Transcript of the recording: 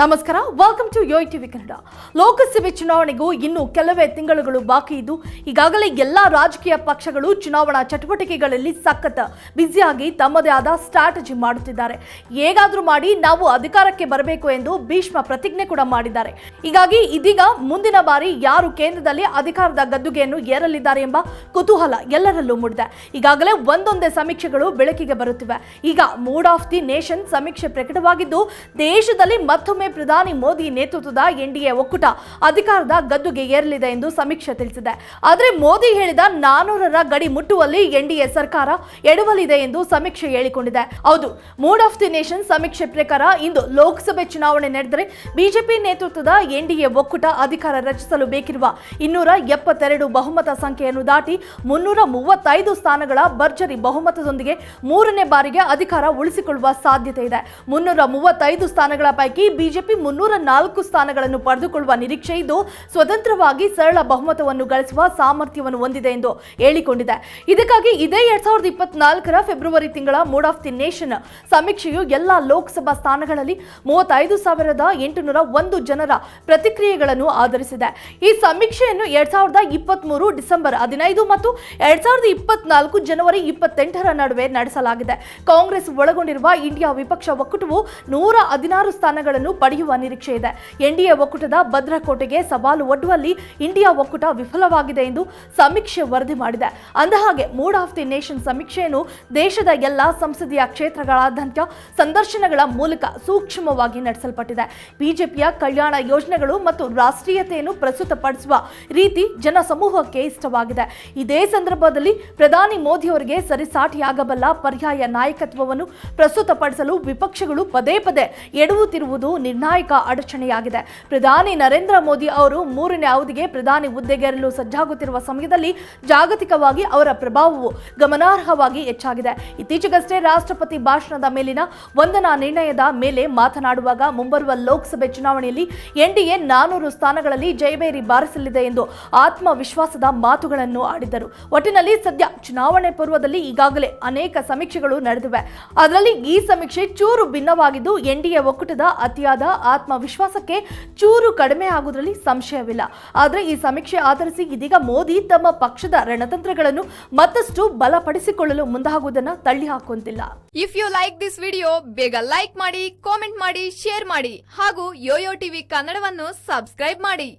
ನಮಸ್ಕಾರ welcome to Yoyo TV Kannada ಲೋಕಸಭೆ ಚುನಾವಣೆಗೂ ಇನ್ನು ಕೆಲವೇ ತಿಂಗಳುಗಳು ಬಾಕಿ ಇದ್ದು, ಈಗಾಗಲೇ ಎಲ್ಲ ರಾಜಕೀಯ ಪಕ್ಷಗಳು ಚುನಾವಣಾ ಚಟುವಟಿಕೆಗಳಲ್ಲಿ ಸಖತ್ ಬ್ಯುಸಿಯಾಗಿ ತಮ್ಮದೇ ಆದ ಸ್ಟ್ರಾಟಜಿ ಮಾಡುತ್ತಿದ್ದಾರೆ. ಹೇಗಾದರೂ ಮಾಡಿ ನಾವು ಅಧಿಕಾರಕ್ಕೆ ಬರಬೇಕು ಎಂದು ಭೀಷ್ಮ ಪ್ರತಿಜ್ಞೆ ಕೂಡ ಮಾಡಿದ್ದಾರೆ. ಹೀಗಾಗಿ ಇದೀಗ ಮುಂದಿನ ಬಾರಿ ಯಾರು ಕೇಂದ್ರದಲ್ಲಿ ಅಧಿಕಾರದ ಗದ್ದುಗೆಯನ್ನು ಏರಲಿದ್ದಾರೆ ಎಂಬ ಕುತೂಹಲ ಎಲ್ಲರಲ್ಲೂ ಮೂಡಿದೆ. ಈಗಾಗಲೇ ಒಂದೊಂದೇ ಸಮೀಕ್ಷೆಗಳು ಬೆಳಕಿಗೆ ಬರುತ್ತಿವೆ. ಈಗ ಮೂಡ್ ಆಫ್ ದಿ ನೇಷನ್ ಸಮೀಕ್ಷೆ ಪ್ರಕಟವಾಗಿದ್ದು, ದೇಶದಲ್ಲಿ ಮತ್ತೊಮ್ಮೆ ಪ್ರಧಾನಿ ಮೋದಿ ನೇತೃತ್ವದ ಎನ್ಡಿಎ ಒಕ್ಕೂಟ ಅಧಿಕಾರದ ಗದ್ದುಗೆ ಏರಲಿದೆ ಎಂದು ಸಮೀಕ್ಷೆ ತಿಳಿಸಿದೆ. ಆದರೆ ಮೋದಿ ಹೇಳಿದ ನಾನೂರರ ಗಡಿ ಮುಟ್ಟುವಲ್ಲಿ ಎನ್ಡಿಎ ಸರ್ಕಾರ ಎಡವಲಿದೆ ಎಂದು ಸಮೀಕ್ಷೆ ಹೇಳಿಕೊಂಡಿದೆ. ಹೌದು, ಮೂಡ್ ಆಫ್ ದಿ ನೇಷನ್ ಸಮೀಕ್ಷೆ ಪ್ರಕಾರ ಇಂದು ಲೋಕಸಭೆ ಚುನಾವಣೆ ನಡೆದರೆ ಬಿಜೆಪಿ ನೇತೃತ್ವದ ಎನ್ಡಿಎ ಒಕ್ಕೂಟ ಅಧಿಕಾರ ರಚಿಸಲು ಬೇಕಿರುವ ಇನ್ನೂರ ಎಪ್ಪತ್ತೆರಡು ಬಹುಮತ ಸಂಖ್ಯೆಯನ್ನು ದಾಟಿ ಮುನ್ನೂರ ಮೂವತ್ತೈದು ಸ್ಥಾನಗಳ ಭರ್ಜರಿ ಬಹುಮತದೊಂದಿಗೆ ಮೂರನೇ ಬಾರಿಗೆ ಅಧಿಕಾರ ಉಳಿಸಿಕೊಳ್ಳುವ ಸಾಧ್ಯತೆ ಇದೆ. ಮುನ್ನೂರ ಮೂವತ್ತೈದು ಸ್ಥಾನಗಳ ಪೈಕಿ ಬಿಜೆಪಿ ಮುನ್ನೂರ ನಾಲ್ಕು ಸ್ಥಾನಗಳನ್ನು ಪಡೆದುಕೊಳ್ಳುವ ನಿರೀಕ್ಷೆ ಇದ್ದು, ಸ್ವತಂತ್ರವಾಗಿ ಸರಳ ಬಹುಮತವನ್ನು ಗಳಿಸುವ ಸಾಮರ್ಥ್ಯವನ್ನು ಹೊಂದಿದೆ ಎಂದು ಹೇಳಿಕೊಂಡಿದೆ. ಇದಕ್ಕಾಗಿ ಇದೇ ಎರಡ್ ಸಾವಿರದ ಇಪ್ಪತ್ನಾಲ್ಕರ ಫೆಬ್ರವರಿ ತಿಂಗಳ ಮೂಡ್ ಆಫ್ ದಿ ನೇಷನ್ ಸಮೀಕ್ಷೆಯು ಎಲ್ಲ ಲೋಕಸಭಾ ಸ್ಥಾನಗಳಲ್ಲಿ ಮೂವತ್ತೈದು ಸಾವಿರದ ಎಂಟುನೂರ ಒಂದು ಜನರ ಪ್ರತಿಕ್ರಿಯೆಗಳನ್ನು ಆಧರಿಸಿದೆ. ಈ ಸಮೀಕ್ಷೆಯನ್ನು ಎರಡ್ ಸಾವಿರದ ಇಪ್ಪತ್ಮೂರು ಡಿಸೆಂಬರ್ ಹದಿನೈದು ಮತ್ತು ಎರಡ್ ಸಾವಿರದ ಇಪ್ಪತ್ನಾಲ್ಕು ಜನವರಿ ಇಪ್ಪತ್ತೆಂಟರ ನಡುವೆ ನಡೆಸಲಾಗಿದೆ. ಕಾಂಗ್ರೆಸ್ ಒಳಗೊಂಡಿರುವ ಇಂಡಿಯಾ ವಿಪಕ್ಷ ಒಕ್ಕೂಟವು ನೂರ ಹದಿನಾರು ಸ್ಥಾನಗಳನ್ನು ಪಡೆಯುವ ನಿರೀಕ್ಷೆ ಇದೆ. ಎನ್ಡಿಎ ಒಕ್ಕೂಟದ ಭದ್ರಕೋಟೆಗೆ ಸವಾಲು ಒಡ್ಡುವಲ್ಲಿ ಇಂಡಿಯಾ ಒಕ್ಕೂಟ ವಿಫಲವಾಗಿದೆ ಎಂದು ಸಮೀಕ್ಷೆ ವರದಿ ಮಾಡಿದೆ. ಅಂದಹಾಗೆ ಮೂಡ್ ಆಫ್ ದಿ ನೇಷನ್ ಸಮೀಕ್ಷೆಯನ್ನು ದೇಶದ ಎಲ್ಲ ಸಂಸದೀಯ ಕ್ಷೇತ್ರಗಳಾದ್ಯಂತ ಸಂದರ್ಶನಗಳ ಮೂಲಕ ಸೂಕ್ಷ್ಮವಾಗಿ ನಡೆಸಲ್ಪಟ್ಟಿದೆ. ಬಿಜೆಪಿಯ ಕಲ್ಯಾಣ ಯೋಜನೆಗಳು ಮತ್ತು ರಾಷ್ಟ್ರೀಯತೆಯನ್ನು ಪ್ರಸ್ತುತಪಡಿಸುವ ರೀತಿ ಜನ ಸಮೂಹಕ್ಕೆ ಇಷ್ಟವಾಗಿದೆ. ಇದೇ ಸಂದರ್ಭದಲ್ಲಿ ಪ್ರಧಾನಿ ಮೋದಿಯವರಿಗೆ ಸರಿಸಾಟಿಯಾಗಬಲ್ಲ ಪರ್ಯಾಯ ನಾಯಕತ್ವವನ್ನು ಪ್ರಸ್ತುತಪಡಿಸಲು ವಿಪಕ್ಷಗಳು ಪದೇ ಪದೇ ಎಡುವುತ್ತಿರುವುದು ನಿರ್ಣಾಯಕ ಅಡಚಣೆಯಾಗಿದೆ. ಪ್ರಧಾನಿ ನರೇಂದ್ರ ಮೋದಿ ಅವರು ಮೂರನೇ ಅವಧಿಗೆ ಪ್ರಧಾನಿ ಹುದ್ದೆಗೇರಲು ಸಜ್ಜಾಗುತ್ತಿರುವ ಸಮಯದಲ್ಲಿ ಜಾಗತಿಕವಾಗಿ ಅವರ ಪ್ರಭಾವವು ಗಮನಾರ್ಹವಾಗಿ ಹೆಚ್ಚಾಗಿದೆ. ಇತ್ತೀಚೆಗಷ್ಟೇ ರಾಷ್ಟ್ರಪತಿ ಭಾಷಣದ ಮೇಲಿನ ವಂದನಾ ನಿರ್ಣಯದ ಮೇಲೆ ಮಾತನಾಡುವಾಗ ಮುಂಬರುವ ಲೋಕಸಭೆ ಚುನಾವಣೆಯಲ್ಲಿ ಎನ್ಡಿಎ ನಾನೂರು ಸ್ಥಾನಗಳಲ್ಲಿ ಜಯಬೇರಿ ಬಾರಿಸಲಿದೆ ಎಂದು ಆತ್ಮವಿಶ್ವಾಸದ ಮಾತುಗಳನ್ನು ಆಡಿದರು ಒಟ್ಟಿನಲ್ಲಿ ಸದ್ಯ ಚುನಾವಣೆ ಪೂರ್ವದಲ್ಲಿ ಈಗಾಗಲೇ ಅನೇಕ ಸಮೀಕ್ಷೆಗಳು ನಡೆದಿವೆ. ಅದರಲ್ಲಿ ಈ ಸಮೀಕ್ಷೆ ಚೂರು ಭಿನ್ನವಾಗಿದ್ದು, ಎನ್ಡಿಎ ಒಕ್ಕೂಟದ ಅತಿಯಾದ ಆತ್ಮವಿಶ್ವಾಸಕ್ಕೆ ಚೂರು ಕಡಿಮೆ ಆಗುವುದರಲ್ಲಿ ಸಂಶಯವಿಲ್ಲ. ಆದರೆ ಈ ಸಮೀಕ್ಷೆ ಆಧರಿಸಿ ಇದೀಗ ಮೋದಿ ತಮ್ಮ ಪಕ್ಷದ ರಣತಂತ್ರಗಳನ್ನು ಮತ್ತಷ್ಟು ಬಲಪಡಿಸಿಕೊಳ್ಳಲು ಮುಂದಾಗುವುದನ್ನು ತಳ್ಳಿ ಹಾಕುವಂತಿಲ್ಲ. If you like this video ಬೇಗ ಲೈಕ್ ಮಾಡಿ ಕಾಮೆಂಟ್ ಮಾಡಿ ಶೇರ್ ಮಾಡಿ ಹಾಗೂ ಯೋಯೋ ಟಿವಿ ಕನ್ನಡವನ್ನು ಸಬ್ಸ್ಕ್ರೈಬ್ ಮಾಡಿ.